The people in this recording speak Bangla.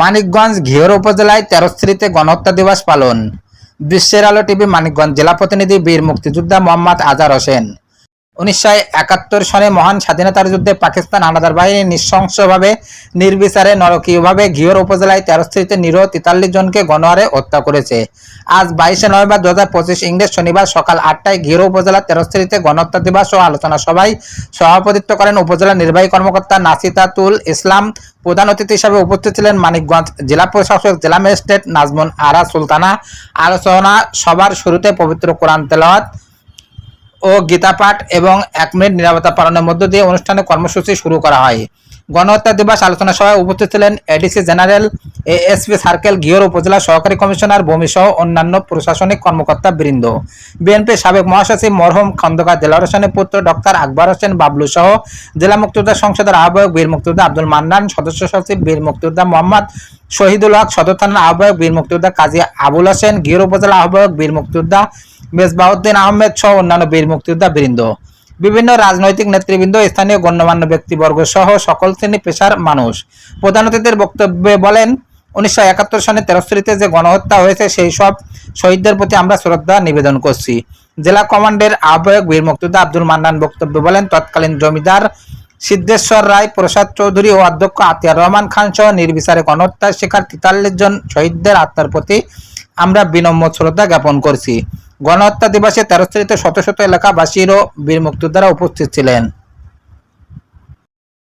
মানিকগঞ্জ ঘিওর উপজেলায় তেরোশ্রীতে গণহত্যা দিবস পালন। বিশ্বের আলো টিভি মানিকগঞ্জ জেলা প্রতিনিধি বীর মুক্তিযোদ্ধা মোহাম্মদ আজার হোসেন। উনিশশো একাত্তর সনে মহান স্বাধীনতার যুদ্ধে পাকিস্তান হানাদার বাহিনী নৃশংসভাবে নির্বিচারে নরকীয়ভাবে ঘিওর উপজেলায় তেরোশ্রীতে নিরহ তেতাল্লিশ জনকে গণহারে হত্যা করেছে। আজ বাইশে নভেম্বর দু হাজার পঁচিশ ইংরেজ শনিবার সকাল আটটায় ঘিওর উপজেলা তেরোশ্রীতে গণহত্যা দিবস ও আলোচনা সভায় সভাপতিত্ব করেন উপজেলা নির্বাহী কর্মকর্তা নাসিতাতুল ইসলাম। প্রধান অতিথি হিসাবে উপস্থিত ছিলেন মানিকগঞ্জ জেলা প্রশাসক, জেলা ম্যাজিস্ট্রেট নাজমুন আরা সুলতানা। আলোচনা সবার শুরুতে পবিত্র কোরআন তেলাওয়াত ও গীতা পাঠ এবং এক মিনিট নিরাপত্তা পালনের মধ্য দিয়ে অনুষ্ঠানে কর্মসূচি শুরু করা হয়। গণহত্যা দিবস আলোচনা সভায় উপস্থিত ছিলেন ADC general ASP circle Ghior উপজেলা সহকারী কমিশনার ভূমি সহ অন্যান্য প্রশাসনিক কর্মকর্তা বৃন্দ। বিএনপি সাবেক মহাসচিব মরহুম খন্দকার দেলার হোসেনের পুত্র ডক্টর আকবর হোসেন বাবলু সহ জেলা মুক্তিযোদ্ধা সংসদের আহ্বায়ক বীর মুক্তিযোদ্ধা আব্দুল মান্নান, সদস্য সচিব বীর মুক্তিযোদ্ধা মোহাম্মদ শহীদুল হক, সদর থানার আহ্বায়ক বীর মুক্তিযোদ্ধা কাজী আবুল হোসেন ঘিওর উপজেলা আহ্বায়ক বীর মুক্তিযোদ্ধা মেজবাউদ্দিন আহমেদ সহ অন্যান্য বীর মুক্তিযোদ্ধা বৃন্দ। বিভিন্ন রাজনৈতিক নেতৃবৃন্দ, স্থানীয় গণ্যমান্য ব্যক্তিবর্গ সহ সকল শ্রেণি পেশার মানুষ। প্রধান অতিথির বক্তব্যে বলেন, উনিশশো একাত্তর সনে তেরোশ্রীতে যে গণহত্যা হয়েছে, সেই সব শহীদদের প্রতি আমরা শ্রদ্ধা নিবেদন করছি। জেলা কমান্ডের আহ্বায়ক বীর মুক্তিযোদ্ধা আব্দুল মান্নান বক্তব্য বলেন, তৎকালীন জমিদার সিদ্ধেশ্বর রায়, প্রসাদ চৌধুরী ও অধ্যক্ষ আতিয়ার রহমান খান সহ নির্বিচারে গণহত্যার শিকার তেতাল্লিশ জন শহীদদের আত্মার প্রতি আমরা বিনম্র শ্রদ্ধা জ্ঞাপন করছি। গণহত্যা দিবসে তেরোশ্রীতে শত শত এলাকাবাসীরও বীর মুক্তিযোদ্ধারা উপস্থিত ছিলেন।